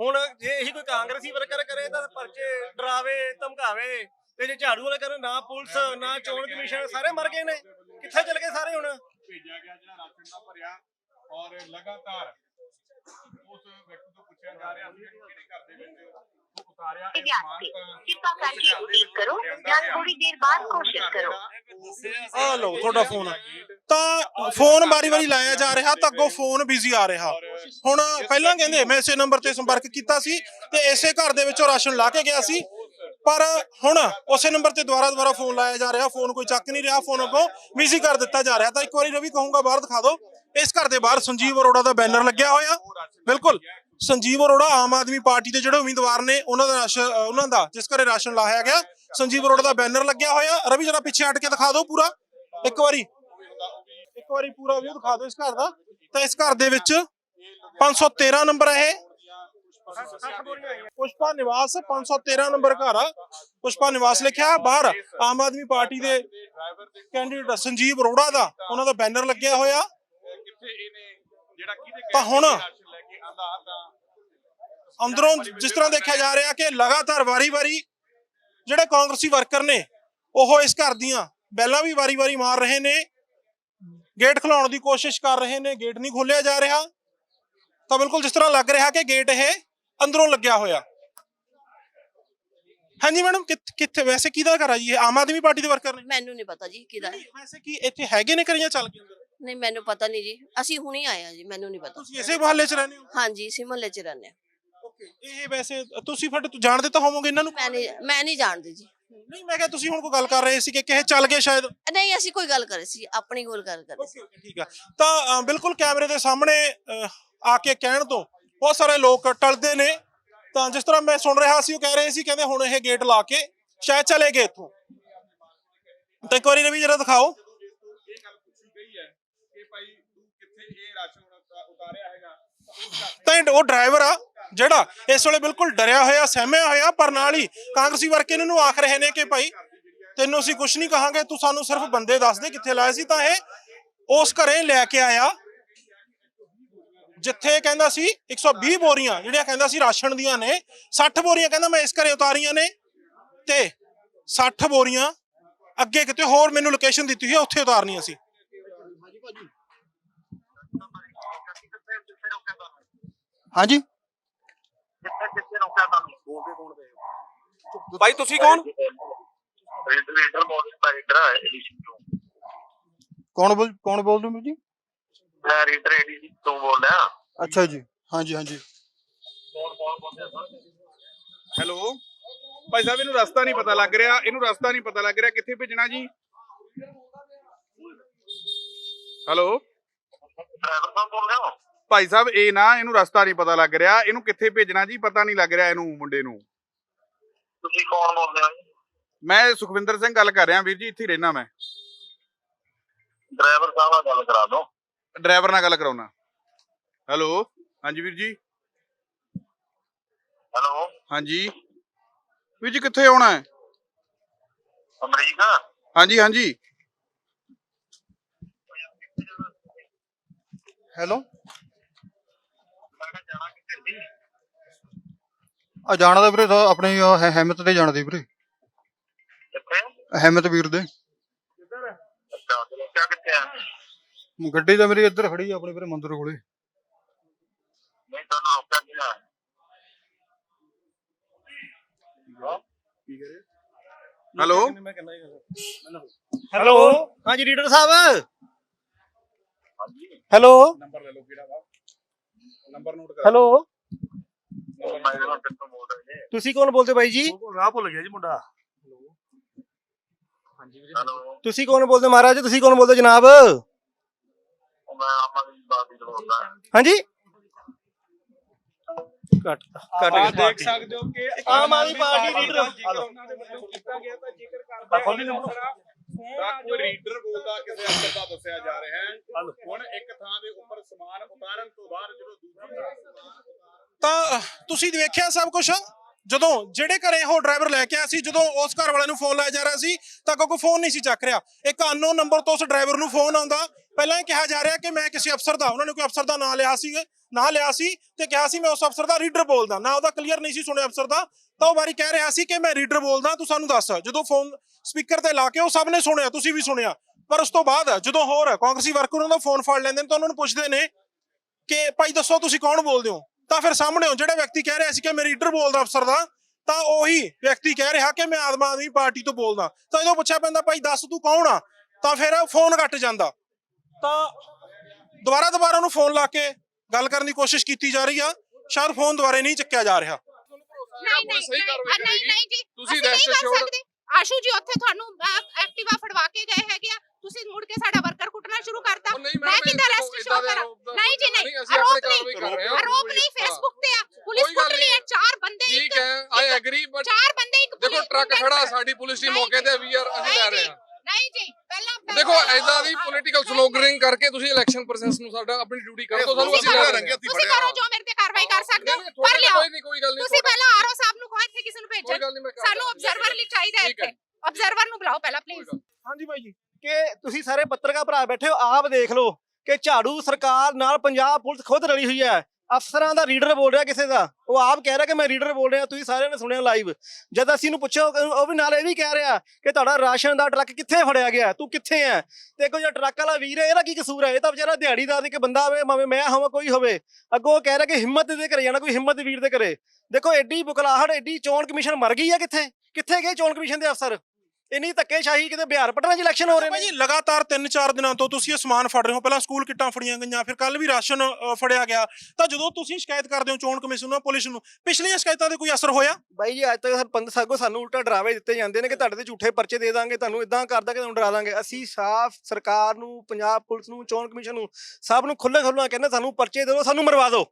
E: ਹੁਣ ਜੇ ਇਹੀ ਕੋਈ ਕਾਂਗਰਸੀ ਵਰਕਰ ਕਰੇ ਤਾਂ ਪਰਚੇ ਡਰਾਵੇ ਧਮਕਾਵੇ ਤੇ ਜੇ ਝਾੜੂ ਵਾਲੇ ਕਰਨ ਨਾ ਪੁਲਿਸ ਨਾ ਚੋਣ ਕਮਿਸ਼ਨ ਸਾਰੇ ਮਰ ਗਏ ਨੇ। ਕਿੱਥੇ ਚਲ ਗਏ ਸਾਰੇ ਹੁਣ?
D: ਭੇਜਿਆ ਗਿਆ ਜਿਹੜਾ ਰਾਸ਼ਨ ਦਾ ਭਰਿਆ ਔਰ ਲਗਾਤਾਰ ਉਸ ਵਿਅਕਤੀ ਤੋਂ ਪੁੱਛਿਆ ਜਾ ਰਿਹਾ ਸੀ ਕਿ ਕਿਹੜੇ ਘਰ ਦੇ ਵਿੱਚ ਉਹ ਉਤਾਰਿਆ ਇਹ
F: ਵਿਅਸਤ
D: ਸਮਾਨ
F: ਹੈ
D: ਤਾਂ
F: ਕਿਰਪਾ ਕਰਕੇ ਉਡੀਕ ਕਰੋ ਜਾਂ ਥੋੜੀ ਦੇਰ ਬਾਅਦ ਕੋਸ਼ਿਸ਼ ਕਰੋ।
B: ਆ ਲਓ ਤੁਹਾਡਾ ਫੋਨ। ਤਾਂ ਫੋਨ ਵਾਰੀ-ਵਾਰੀ ਲਾਇਆ ਜਾ ਰਿਹਾ ਤਾਂ ਅੱਗੋਂ ਫੋਨ ਬਿਜ਼ੀ ਆ ਰਿਹਾ। ਹੁਣ ਪਹਿਲਾਂ ਕਹਿੰਦੇ ਮੈਂ ਇਸੇ ਨੰਬਰ ਤੇ ਸੰਪਰਕ ਕੀਤਾ ਸੀ ਤੇ ਇਸੇ ਘਰ ਦੇ ਵਿੱਚੋਂ ਰਾਸ਼ਨ ਲਾ ਕੇ ਗਿਆ ਸੀ। ਪਰ ਹੁਣ ਉਸੇ ਨੰਬਰ ਤੇ ਦੁਬਾਰਾ ਦੁਬਾਰਾ ਫੋਨ ਲਾਇਆ ਜਾ ਰਿਹਾ। ਫੋਨ ਕੋਈ ਚੱਕ ਨਹੀਂ ਰਿਹਾ। ਫੋਨ ਅੱਗੋਂ ਬਿਜ਼ੀ ਕਰ ਦਿੱਤਾ ਜਾ ਰਿਹਾ। ਤਾਂ ਇੱਕ ਵਾਰੀ ਰਵੀ ਕਹੂੰਗਾ ਬਾਹਰ ਦਿਖਾ ਦਿਓ। ਇਸ ਘਰ ਦੇ ਬਾਹਰ ਸੰਜੀਵ ਅਰੋੜਾ ਦਾ ਬੈਨਰ ਲੱਗਿਆ ਹੋਇਆ। ਬਿਲਕੁਲ। ਸੰਜੀਵ ਅਰੋੜਾ ਆਮ ਆਦਮੀ ਪਾਰਟੀ ਦੇ ਜਿਹੜੇ ਉਮੀਦਵਾਰ ਨੇ, ਉਹਨਾਂ ਦਾ ਰਾਸ਼ਨ ਉਹਨਾਂ ਦਾ, ਜਿਸ ਘਰੇ ਰਾਸ਼ਨ ਲਾਇਆ ਗਿਆ। ਸੰਜੀਵ ਅਰੋੜਾ ਦਾ ਬੈਨਰ ਲੱਗਿਆ ਹੋਇਆ। ਰਵੀ, ਜਰਾ ਪਿੱਛੇ ਹਟ ਕੇ ਦਿਖਾ ਦਿਓ ਪੂਰਾ। ਇੱਕ ਵਾਰੀ। ਇੱਕ ਵਾਰੀ ਪੂਰਾ ਵਿਊ ਦਿਖਾ ਦਿਓ ਇਸ ਘਰ ਦਾ। ਤਾਂ ਇਸ ਘਰ ਦੇ ਵਿੱਚ 513 ਨੰਬਰ ਹੈ ਇਹ। ਪੁਸ਼ਪਾ ਨਿਵਾਸ 513 ਨੰਬਰ ਘਰ ਆ। ਪੁਸ਼ਪਾ ਨਿਵਾਸ ਲਿਖਿਆ ਬਾਹਰ ਆਮ ਆਦਮੀ ਪਾਰਟੀ ਦੇ ਕੈਂਡੀਡੇਟ ਸੰਜੀਵ ਅਰੋੜਾ ਦਾ। ਉਹਨਾਂ ਦਾ ਬੈਨਰ ਲੱਗਿਆ ਹੋਇਆ।
D: ਕਿੱਥੇ ਇਹਨੇ ਜਿਹੜਾ ਕਿਹਦੇ
B: ਤਾਂ ਹੁਣ
D: ਰਾਸ਼ਨ ਲੈ ਕੇ ਆਂਦਾ ਤਾਂ
B: ਅੰਦਰੋਂ ਜਿਸ ਤਰ੍ਹਾਂ ਦੇਖਿਆ ਜਾ ਰਿਹਾ ਕਿ ਲਗਾਤਾਰ ਵਾਰੀ-ਵਾਰੀ ਜਿਹੜੇ ਕਾਂਗਰਸੀ ਵਰਕਰ ਨੇ ਉਹ ਇਸ ਘਰ ਦੀਆਂ ਬੈਲਾਂ ਵੀ ਵਾਰੀ-ਵਾਰੀ ਮਾਰ ਰਹੇ ਨੇ ਗੇਟ ਖਲਾਉਣ ਦੀ ਕੋਸ਼ਿਸ਼ ਕਰ ਰਹੇ ਨੇ ਗੇਟ ਨਹੀਂ ਖੋਲਿਆ ਜਾ ਰਿਹਾ। ਤਾਂ ਬਿਲਕੁਲ ਜਿਸ ਤਰ੍ਹਾਂ ਲੱਗ ਰਿਹਾ ਕਿ ਗੇਟ ਇਹ ਅੰਦਰੋਂ ਲੱਗਿਆ ਹੋਇਆ। ਹਾਂਜੀ ਮੈਡਮ ਕਿੱਥੇ ਵੈਸੇ ਕਿਹਦਾ ਘਰ ਆ ਜੀ? ਇਹ ਆਮ ਆਦਮੀ ਪਾਰਟੀ ਦੇ ਵਰਕਰ ਨੇ?
I: ਮੈਨੂੰ ਨਹੀਂ ਪਤਾ ਜੀ ਕਿਹਦਾ। ਹੈ
B: ਵੈਸੇ ਕੀ ਇੱਥੇ ਹੈਗੇ ਨੇ ਕਰੀਆਂ ਚੱਲ ਕੇ ਅੰਦਰ?
I: ਨਹੀਂ ਮੈਨੂੰ ਪਤਾ ਨਹੀਂ ਜੀ। ਅਸੀਂ ਹੁਣੇ ਆਏ ਆ ਜੀ ਮੈਨੂੰ ਨਹੀਂ ਪਤਾ।
B: ਤੁਸੀਂ ਇਸੇ ਮਹੱਲੇ 'ਚ ਰਹਿੰਦੇ ਹੋ?
I: ਹਾਂਜੀ ਇਸੇ ਮੁਹੱਲੇ 'ਚ ਰਹਿੰਦੇ ਹਾਂ।
B: ਓਕੇ ਇਹ ਵੈਸੇ ਤੁਸੀਂ ਫਿਰ ਜਾਣਦੇ ਤਾਂ ਹੋਵੋਗੇ ਇਹਨਾਂ ਨੂੰ?
I: ਮੈਂ ਨਹੀਂ ਮੈਂ ਨਹੀਂ ਜਾਣਦੀ ਜੀ।
B: ਨਹੀਂ ਮੈਂ ਕਿਹਾ ਤੁਸੀਂ ਹੁਣ ਕੋਈ ਗੱਲ ਕਰ ਰਹੇ ਸੀ ਕਿ ਕਿਸੇ ਚੱਲ ਗਏ ਸ਼ਾਇਦ?
I: ਨਹੀਂ ਅਸੀਂ ਕੋਈ ਗੱਲ ਕਰੇ ਸੀ ਆਪਣੀ ਗੱਲ ਕਰ ਕਰੇ ਸੀ।
B: ਠੀਕ ਆ। ਤਾਂ ਅ, ਬਿਲਕੁਲ ਕੈਮਰੇ ਦੇ ਸਾਹਮਣੇ ਅ, ਆ ਕੇ ਕਹਿਣ ਤੋਂ ਬਹੁਤ ਸਾਰੇ ਲੋਕ ਟਲਦੇ ਨੇ। ਤਾਂ ਜਿਸ ਤਰ੍ਹਾਂ ਮੈਂ ਸੁਣ ਰਿਹਾ ਸੀ ਉਹ ਕਹਿ ਰਹੇ ਸੀ ਕਹਿੰਦੇ ਹੁਣ ਇਹ ਗੇਟ ਲਾ ਕੇ ਸ਼ਾਇਦ ਚਲੇ ਗਏ ਇੱਥੋਂ। ਤਾਂ ਇੱਕ ਵਾਰੀ ਰਵੀ ਜਰਾ ਦਿਖਾਓ
D: ਇਹ ਗੱਲ ਪੁੱਛੀ ਗਈ ਹੈ ਕਿ ਭਾਈ ਤੂੰ ਕਿੱਥੇ ਇਹ ਰਾਸ਼ਨ ਉਤਾ- ਉਤਾਰਿਆ ਹੈਗਾ ਤਾਂ ਉਸ
B: ਉਹ ਡਰਾਈਵਰ ਆ, ਜਿਹੜਾ ਇਸ ਵੇਲੇ ਬਿਲਕੁਲ ਡਰਿਆ ਹੋਇਆ, ਸਹਿਮਿਆ ਹੋਇਆ, ਪਰ ਨਾਲ ਹੀ ਕਾਂਗਰਸੀ ਵਰਕੇ ਇਹਨਾਂ ਨੂੰ ਆਖ ਰਹੇ ਨੇ ਕਿ ਭਾਈ ਤੈਨੂੰ ਅਸੀਂ ਕੁਝ ਨਹੀਂ ਕਹਾਂਗੇ, ਤੂੰ ਸਾਨੂੰ ਸਿਰਫ ਬੰਦੇ ਦੱਸ ਦੇ ਕਿੱਥੇ ਲਾਏ ਸੀ, ਤਾਂ ਇਹ ਉਸ ਘਰੇ ਲੈ ਕੇ ਆਇਆ। ਜਿੱਥੇ ਕਹਿੰਦਾ ਸੀ 120 ਬੋਰੀਆਂ, ਜਿਹੜੀਆਂ ਕਹਿੰਦਾ ਸੀ ਰਾਸ਼ਨ ਦੀਆਂ ਨੇ 60 ਬੋਰੀਆਂ ਕਹਿੰਦਾ ਮੈਂ ਇਸ ਘਰੇ ਉਤਾਰੀਆਂ ਨੇ, ਤੇ 60 ਬੋਰੀਆਂ ਅੱਗੇ ਕਿਤੇ ਹੋਰ ਮੈਨੂੰ ਲੋਕੇਸ਼ਨ ਦਿੱਤੀ ਹੋਈ ਉੱਥੇ ਉਤਾਰਨੀਆਂ ਸੀ।
C: ਹਾਂਜੀ?
G: ਕਿੱਥੇ ਕਿੱਥੇ ਰੋਕਿਆ ਤੁਹਾਨੂੰ
B: ਭਾਈ ਤੁਸੀਂ ਕੌਣ?
G: ਰੇਡੀਏਟਰ ਮੋਡਲ ਦਾ ਹੀਟਰ ਹੈ ਐਡੀਸ਼ਨ ਤੋਂ।
C: ਕੌਣ ਬੋਲ ਕੌਣ ਬੋਲਦੇ ਹੋ ਜੀ?
G: ਮੈਂ ਰੀਡਰ ਐਡੀਸ਼ਨ ਤੋਂ ਬੋਲ ਰਿਹਾ।
C: ਅੱਛਾ ਜੀ ਹਾਂਜੀ ਹਾਂਜੀ।
G: ਕੌਣ ਕੌਣ ਬੋਲਦੇ ਸਰ
D: ਹੈਲੋ? ਭਾਈ ਸਾਹਿਬ ਇਹਨੂੰ ਰਸਤਾ ਨਹੀਂ ਪਤਾ ਲੱਗ ਰਿਹਾ ਇਹਨੂੰ ਰਸਤਾ ਨਹੀਂ ਪਤਾ ਲੱਗ ਰਿਹਾ ਕਿੱਥੇ ਭੇਜਣਾ ਜੀ? ਹੈਲੋ?
G: ਡਰਾਈਵਰ ਸਾਹਿਬ ਬੋਲ ਰਹੇ ਹੋ?
D: ਭਾਈ ਸਾਹਿਬ ਇਹ ਨਾ ਇਹਨੂੰ ਰਸਤਾ ਨਹੀਂ ਪਤਾ ਲੱਗ ਰਿਹਾ। ਇਹਨੂੰ ਕਿੱਥੇ ਭੇਜਣਾ ਜੀ? ਪਤਾ ਨਹੀਂ ਲੱਗ ਰਿਹਾ ਇਹਨੂੰ ਮੁੰਡੇ ਨੂੰ।
G: ਤੁਸੀਂ ਕੌਣ ਬੋਲਦੇ ਹੋ?
D: ਮੈਂ ਸੁਖਵਿੰਦਰ ਸਿੰਘ ਗੱਲ ਕਰ ਰਿਹਾ ਵੀਰ ਜੀ ਇੱਥੇ ਰਹਿਣਾ ਮੈਂ।
G: ਡਰਾਈਵਰ ਸਾਹਿਬ ਨਾਲ ਗੱਲ ਕਰਾ ਦਿਓ।
D: ਡਰਾਈਵਰ ਨਾਲ ਗੱਲ ਕਰਾਉਣਾ। ਹੈਲੋ ਹਾਂਜੀ ਵੀਰ ਜੀ।
G: ਹੈਲੋ।
D: ਹਾਂਜੀ। ਵੀਰ ਜੀ ਕਿੱਥੇ ਆਉਣਾ ਹੈ?
G: ਅਮਰੀਕਾ?
D: ਹਾਂਜੀ ਹਾਂਜੀ।
C: ਹੈਲੋ
G: ਮੈਂ ਕਿਹਾ ਜਾਣਾ ਕਿੱਥੇ ਸੀ
C: ਆ ਜਾਣਾ ਦਾ ਵੀਰੇ ਤਾਂ ਆਪਣੀ ਉਹ ਹੈ- ਹਿੰਮਤ ਤੇ ਜਾਣਾ ਦੀ ਵੀਰੇ।
G: ਕਿੱਥੇ?
C: ਹਿੰਮਤ ਵੀਰ ਦੇ।
G: ਅੱਛਾ ਤੇ ਰੋਕਿਆ ਕਿੱਥੇ ਆ?
C: ਗੱਡੀ ਤਾਂ ਮੇਰੀ ਇੱਧਰ ਖੜੀ ਆ ਆਪਣੇ ਵੀਰੇ ਮੰਦਿਰ ਕੋਲੇ।
G: ਨਹੀਂ ਤੁਹਾਨੂੰ ਰੋਕਿਆ ਕਿਹਾ
D: ਹੈਲੋ?
E: ਹੈਲੋ? ਹਾਂਜੀ ਰੀਡਰ ਸਾਹਿਬ। ਹੈਲੋ?
D: ਨੰਬਰ ਲੈ ਲਓ ਕਿਹੜਾ ਵਾ? ਨੰਬਰ ਨੋਟ ਕਰ।
E: ਹੈਲੋ
G: ਮੈਂ ਇਹਨਾਂ ਕਿੱਥੋਂ ਬੋਲ ਰਹੇ ਜੀ
E: ਤੁਸੀਂ ਕੌਣ ਬੋਲਦੇ ਬਾਈ ਜੀ?
C: ਰਾਹ ਭੁੱਲ ਗਿਆ ਜੀ ਮੁੰਡਾ।
G: ਹੈਲੋ
E: ਤੁਸੀਂ ਕੌਣ ਬੋਲਦੇ ਮਹਾਰਾਜ? ਤੁਸੀਂ ਕੌਣ ਬੋਲਦੇ ਜਨਾਬ?
G: ਉਹ ਮੈਂ ਆਮ ਆਦਮੀ ਪਾਰਟੀ ਤੋਂ ਬੋਲਦਾ
E: ਹਾਂਜੀ। ਕੱਟ ਕੱਟ
D: ਦੇਖ ਸਕਦੇ ਹੋ ਕਿ
E: ਆਮ ਆਦਮੀ ਪਾਰਟੀ ਲੀਡਰ
D: ਉਹਨਾਂ ਦੇ ਵੱਲੋਂ ਕੀਤਾ ਗਿਆ ਤਾਂ ਜ਼ਿਕਰ ਕਰਦਾ ਹੈ ਤਾਂ ਕੋਈ ਰੀਡਰ ਬੋਲਦਾ ਕਿਸੇ ਅਫਸਰ ਦਾ ਦੱਸਿਆ ਜਾ ਰਿਹਾ ਹੈ। ਹੁਣ ਇੱਕ ਥਾਂ ਦੇ ਉੱਪਰ ਸਮਾਨ ਉਤਾਰਨ ਤੋਂ ਬਾਅਦ ਜਦੋਂ ਦੂਜੀ
B: ਤਾਂ ਤੁਸੀਂ ਵੇਖਿਆ ਸਭ ਕੁਝ ਜਦੋਂ ਜਿਹੜੇ ਘਰੇ ਉਹ ਡਰਾਈਵਰ ਲੈ ਕੇ ਆਇਆ ਸੀ, ਜਦੋਂ ਉਸ ਘਰ ਵਾਲੇ ਨੂੰ ਫੋਨ ਲਾਇਆ ਜਾ ਰਿਹਾ ਸੀ, ਤਾਂ ਕੋਈ ਫੋਨ ਨਹੀਂ ਸੀ ਚੱਕ ਰਿਹਾ। ਇੱਕ ਅਨਨੋਨ ਨੰਬਰ ਤੋਂ ਉਸ ਡਰਾਈਵਰ ਨੂੰ ਫੋਨ ਆਉਂਦਾ। ਪਹਿਲਾਂ ਇਹ ਕਿਹਾ ਜਾ ਰਿਹਾ ਕਿ ਮੈਂ ਕਿਸੇ ਅਫਸਰ ਦਾ, ਉਹਨਾਂ ਨੇ ਕੋਈ ਅਫਸਰ ਦਾ ਨਾਂ ਲਿਆ ਸੀ, ਨਾਂ ਲਿਆ ਸੀ ਤੇ ਕਿਹਾ ਸੀ ਮੈਂ ਉਸ ਅਫਸਰ ਦਾ ਰੀਡਰ ਬੋਲਦਾ। ਨਾ ਉਹਦਾ ਕਲੀਅਰ ਨਹੀਂ ਸੀ ਸੁਣਿਆ ਅਫਸਰ ਦਾ। ਤਾਂ ਉਹ ਵਾਰੀ ਕਹਿ ਰਿਹਾ ਸੀ ਕਿ ਮੈਂ ਰੀਡਰ ਬੋਲਦਾ, ਤੂੰ ਸਾਨੂੰ ਦੱਸ। ਜਦੋਂ ਫੋਨ ਸਪੀਕਰ ਤੇ ਲਾ ਕੇ ਉਹ ਸਭ ਨੇ ਸੁਣਿਆ, ਤੁਸੀਂ ਵੀ ਸੁਣਿਆ। ਪਰ ਉਸ ਤੋਂ ਬਾਅਦ ਜਦੋਂ ਹੋਰ ਕਾਂਗਰਸੀ ਵਰਕਰ ਉਹਨਾਂ ਦਾ ਫੋਨ ਫੜ ਲੈਂਦੇ ਨੇ ਤਾਂ ਉਹਨਾਂ ਨੂੰ ਪੁੱਛਦੇ ਨੇ ਕਿ, ਭਾਈ ਦੱਸੋ ਤੁਸੀਂ ਕੌਣ ਬੋਲਦੇ ਹੋ? ਤਾਂ ਫਿਰ ਸਾਹਮਣੇ ਜਿਹੜਾ ਵਿਅਕਤੀ ਕਹਿ ਰਿਹਾ ਸੀ ਕਿ ਮੈਂ ਰੀਡਰ ਬੋਲਦਾ ਅਫਸਰ ਦਾ ਤਾਂ ਉਹੀ ਵਿਅਕਤੀ ਕਹਿ ਰਿਹਾ ਕਿ ਮੈਂ ਆਦਮ ਆਦਮੀ ਪਾਰਟੀ ਤੋਂ ਬੋਲਦਾ। ਤਾਂ ਜਦੋਂ ਪੁੱਛਿਆ ਪੈਂਦਾ ਭਾਈ ਦੱਸ ਤੂੰ ਕੌਣ ਆ? ਤਾਂ ਫਿਰ ਫੋਨ ਕੱਟ ਜਾਂਦਾ। ਤਾਂ ਦੁਬਾਰਾ ਦੁਬਾਰਾ ਉਹਨੂੰ ਫੋਨ ਲਾ ਕੇ ਗੱਲ ਕਰਨ ਦੀ ਕੋਸ਼ਿਸ਼ ਕੀਤੀ ਜਾ ਰਹੀ ਆ। ਸ਼ਾਇਦ ਫੋਨ ਦੁਬਾਰੇ ਨਹੀਂ ਚੱਕਿਆ ਜਾ ਰਿਹਾ।
A: ਨਹੀਂ ਨਹੀਂ ਨਹੀਂ, ਜੀ।
H: ਤੁਸੀਂ assured-
A: ਸਕਦੇ। ਆਸ਼ੂ ਜੀ ਉੱਥੇ ਤੁਹਾਨੂੰ ਐਕਟਿਵਾ ਫੜਵਾ ਕੇ ਗਏ ਹੈਗੇ ਆ। ਤੁਸੀਂ ਮੁੜ ਕੇ ਸਾਡਾ ਵਰਕਰ ਕੁੱਟਣਾ ਸ਼ੁਰੂ ਕਰਤਾ। ਮੈਂ ਕਿੱਦਾਂ ਰੈਸਟ
H: ਏਦਾਂ
A: ਸ਼ੋ
H: ਦੇ
A: ਕਰਾਂ? ਨਹੀਂ ਜੀ
H: ਨਹੀਂ, ਅਸੀਂ ਆਪਣੀ
A: ਆਰੋਪ
H: ਕਾਰਵਾਈ ਕਰ ਰਹੇ
A: ਨਹੀਂ
H: ਹਾਂ।
A: ਆਰੋਪ ਨਹੀਂ
H: ਹਾਂ।
A: ਫੇਸਬੁੱਕ ਤੇ ਆ। ਪੁਲਿਸ ਕੁੱਟ ਰਹੀ ਹੈ। ਚਾਰ ਬੰਦੇ
H: ਠੀਕ ਹੈ ਆਈ ਐਗਰੀ ਬਟ
A: ਚਾਰ ਬੰਦੇ ਇੱਕ
H: ਦੇਖੋ ਟਰੱਕ ਖੜਾ ਸਾਡੀ ਪੁਲਿਸ ਦੀ ਮੌਕੇ ਤੇ ਵੀ ਆਰ ਅਸੀਂ ਲੈ ਰਹੇ ਹਾਂ।
A: ਨਹੀਂ ਜੀ ਪਹਿਲਾਂ
H: ਦੇਖੋ ਐਦਾਂ ਦੀ ਪੋਲੀਟੀਕਲ ਸਲੋਗਨਿੰਗ ਕਰਕੇ ਤੁਸੀਂ ਇਲੈਕਸ਼ਨ ਪ੍ਰੋਸੈਸ ਨੂੰ ਸਾਡਾ ਆਪਣੀ ਡਿਊਟੀ ਕਰੋ ਤਾਂ ਸਾਨੂੰ ਅਸੀਂ ਲੈ
A: ਕਰੋ
H: ਰਹੇ ਹਾਂ।
A: ਤੁਸੀਂ ਕਰੋ ਜੋ ਮੇਰੇ ਤੇ ਕਾਰਵਾਈ ਕਰ ਸਕਦੇ ਹੋ। ਪਰ ਲਿਆਓ।
H: ਕੋਈ ਨਹੀਂ ਕੋਈ ਗੱਲ ਨਹੀਂ
A: ਤੁਸੀਂ ਪਹਿਲਾਂ ਆਰਓ ਸਾਹਿਬ ਨੂੰ ਕਹੋ ਇੱਥੇ ਕਿਸੇ ਨੂੰ
H: ਕਰ
A: ਸਾਨੂੰ। ਆਬਜ਼ਰਵਰ ਲਈ ਚਾਹੀਦਾ
H: ਠੀਕ ਹੈ।
A: ਇੱਥੇ। ਆਬਜ਼ਰਵਰ ਨੂੰ ਬੁਲਾਓ ਪਹਿਲਾਂ ਪਲੀਜ਼
B: ਹਾਂਜੀ ਭਾਈ ਜੀ
E: ਕਿ ਤੁਸੀਂ ਸਾਰੇ ਪੱਤਰਕਾਰ ਭਰਾ ਬੈਠੇ ਹੋ ਆਪ ਦੇਖ ਲਓ। ਕਿ ਝਾੜੂ ਸਰਕਾਰ ਨਾਲ ਪੰਜਾਬ ਪੁਲਿਸ ਖੁਦ ਰਲੀ ਹੋਈ ਹੈ। ਅਫਸਰਾਂ ਦਾ ਰੀਡਰ ਬੋਲ ਰਿਹਾ ਕਿਸੇ ਦਾ। ਉਹ ਆਪ ਕਹਿ ਰਿਹਾ ਕਿ ਮੈਂ ਰੀਡਰ ਬੋਲ ਰਿਹਾ, ਤੁਸੀਂ ਸਾਰਿਆਂ ਨੇ ਸੁਣਿਆ ਲਾਈਵ ਜਦ ਅਸੀਂ ਨੂੰ ਪੁੱਛਿਆ, ਉਹ ਵੀ ਨਾਲ ਇਹ ਵੀ ਕਹਿ ਰਿਹਾ ਕਿ ਤੁਹਾਡਾ ਰਾਸ਼ਨ ਦਾ ਟਰੱਕ ਕਿੱਥੇ ਫੜਿਆ ਗਿਆ? ਤੂੰ ਕਿੱਥੇ ਹੈ? ਤੇ ਕੋਈ ਜਿਹੜਾ ਟਰੱਕ ਵਾਲਾ ਵੀਰ ਹੈ, ਇਹਦਾ ਕੀ ਕਸੂਰ ਹੈ? ਇਹ ਤਾਂ ਵਿਚਾਰਾ ਦਿਹਾੜੀਦਾਰ ਦੀ ਕਿ ਬੰਦਾ ਹੋਵੇ, ਭਾਵੇਂ ਮੈਂ ਹੋਵਾਂ, ਕੋਈ ਹੋਵੇ। ਅੱਗੋਂ ਉਹ ਕਹਿ ਰਿਹਾ ਕਿ ਹਿੰਮਤ ਦੇ ਘਰੇ ਜਾਣਾ, ਕੋਈ ਹਿੰਮਤ ਵੀਰ ਦੇ ਘਰੇ। ਦੇਖੋ, ਐਡੀ ਬੁਕਲਾਹੜ ਐਡੀ ਚੋਣ ਕਮਿਸ਼ਨ ਮਰ ਗਈ ਹੈ ਕਿੱਥੇ? ਕਿੱਥੇ ਗਏ ਚੋਣ ਕਮਿਸ਼ਨ ਦੇ ਅਫਸਰ? ਇੰਨੀ ਧੱਕੇਸ਼ਾਹੀ ਕਿਤੇ ਬਿਹਾਰ ਪਟਨਾ 'ਚ ਇਲੈਕਸ਼ਨ ਹੋ ਰਹੇ
B: ਭਾਈ
E: ਨੇ।
B: ਜੀ ਲਗਾਤਾਰ 3-4 ਦਿਨਾਂ ਤੋਂ ਤੁਸੀਂ ਇਹ ਸਮਾਨ ਫੜ ਰਹੇ ਹੋ। ਪਹਿਲਾਂ ਸਕੂਲ ਕਿੱਟਾਂ ਫੜੀਆਂ ਗਈਆਂ ਫਿਰ ਕੱਲ ਵੀ ਰਾਸ਼ਨ ਅ, ਫੜਿਆ ਗਿਆ। ਤਾਂ ਜਦੋਂ ਤੁਸੀਂ ਸ਼ਿਕਾਇਤ ਕਰਦੇ ਹੋ ਚੋਣ ਕਮਿਸ਼ਨ ਨੂੰ ਪੁਲਿਸ ਨੂੰ ਪਿਛਲੀਆਂ ਸ਼ਿਕਾਇਤਾਂ ਤੇ ਕੋਈ ਅਸਰ ਹੋਇਆ?
E: ਬਾਈ ਜੀ ਅੱਜ ਤੱਕ ਸਰਪੰਚ ਸਾਗੋ ਸਾਨੂੰ ਉਲਟਾ ਡਰਾਵੇ ਦਿੱਤੇ ਜਾਂਦੇ ਨੇ ਕਿ ਤੁਹਾਡੇ ਤੇ ਝੂਠੇ ਪਰਚੇ ਦੇ ਦਾਂਗੇ ਤੁਹਾਨੂੰ ਇਦਾਂ ਕਰ ਦਾਂਗੇ ਤੁਹਾਨੂੰ ਡਰਾ ਦਾਂਗੇ। ਅਸੀਂ ਸਾਫ਼ ਸਰਕਾਰ ਨੂੰ ਪੰਜਾਬ ਪੁਲਿਸ ਨੂੰ ਚੋਣ ਕਮਿਸ਼ਨ ਨੂੰ ਸਭ ਨੂੰ ਖੁੱਲੇ ਖੁੱਲਾ ਕਹਿੰਦੇ ਸਾਨੂੰ ਪਰਚੇ ਦਿਓ ਸਾਨੂੰ ਮਰਵਾ ਦਿਓ।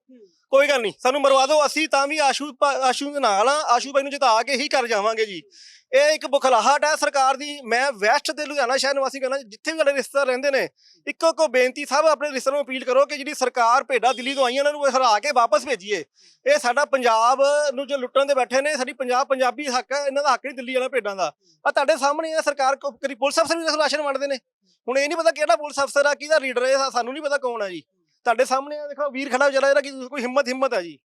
E: ਕੋਈ ਗੱਲ ਨਹੀਂ ਸਾਨੂੰ ਮਰਵਾ ਦਿਓ। ਅਸੀਂ ਤਾਂ ਵੀ ਆਸ਼ੂ ਭਾ- ਆਸ਼ੂ ਦੇ ਨਾਲ ਆ ਆਸ਼ੂ ਬਾਈ ਨੂੰ ਜਿਤਾ ਕੇ ਹੀ ਕਰ ਜਾਵਾਂਗੇ ਜੀ। ਇਹ ਇੱਕ ਬੁਖਲਾਹਟ ਹੈ ਸਰਕਾਰ ਦੀ। ਮੈਂ ਵੈਸਟ ਦੇ ਲੁਧਿਆਣਾ ਸ਼ਹਿਰ ਨਿਵਾਸੀ ਕਹਿੰਦਾ ਜਿੱਥੇ ਵੀ ਸਾਡੇ ਰਿਸ਼ਤੇਦਾਰ ਰਹਿੰਦੇ ਨੇ, ਇੱਕੋ ਇੱਕੋ ਬੇਨਤੀ ਸਭ ਆਪਣੇ ਰਿਸ਼ਤੇਦਾਰਾਂ ਨੂੰ ਅਪੀਲ ਕਰੋ ਕਿ ਜਿਹੜੀ ਸਰਕਾਰ ਭੇਡਾਂ ਦਿੱਲੀ ਤੋਂ ਆਈਆਂ ਉਹਨਾਂ ਨੂੰ ਹਰਾ ਕੇ ਵਾਪਸ ਭੇਜੀਏ। ਇਹ ਸਾਡਾ ਪੰਜਾਬ ਨੂੰ ਜੋ ਲੁੱਟਣ ਦੇ ਬੈਠੇ ਨੇ, ਸਾਡੀ ਪੰਜਾਬ, ਪੰਜਾਬੀ ਹੱਕ ਹੈ, ਇਹਨਾਂ ਦਾ ਹੱਕ ਨਹੀਂ ਦਿੱਲੀ ਵਾਲਾ ਭੇਡਾਂ ਦਾ। ਆ ਤੁਹਾਡੇ ਸਾਹਮਣੇ ਆ ਸਰਕਾਰ ਕਰੀ ਪੁਲਿਸ ਅਫਸਰ ਵੀ ਰਾਸ਼ਨ ਵੰਡਦੇ ਨੇ। ਹੁਣ ਇਹ ਨਹੀਂ ਪਤਾ ਕਿਹੜਾ ਪੁਲਿਸ ਅਫਸਰ ਆ, ਕਿਹਦਾ ਲੀਡਰ ਹੈ ਸਾਨੂੰ ਨਹੀਂ ਪਤਾ ਕੌਣ ਆ ਜੀ। ਤੁਹਾਡੇ ਸਾਹਮਣੇ ਆ, ਦੇਖੋ, ਵੀਰ ਖੜਾ ਵਿਚਾਰਾ ਜਿਹੜਾ ਕਿ ਕੋਈ ਹਿੰਮਤ ਹਿੰਮਤ ਹੈ ਜੀ।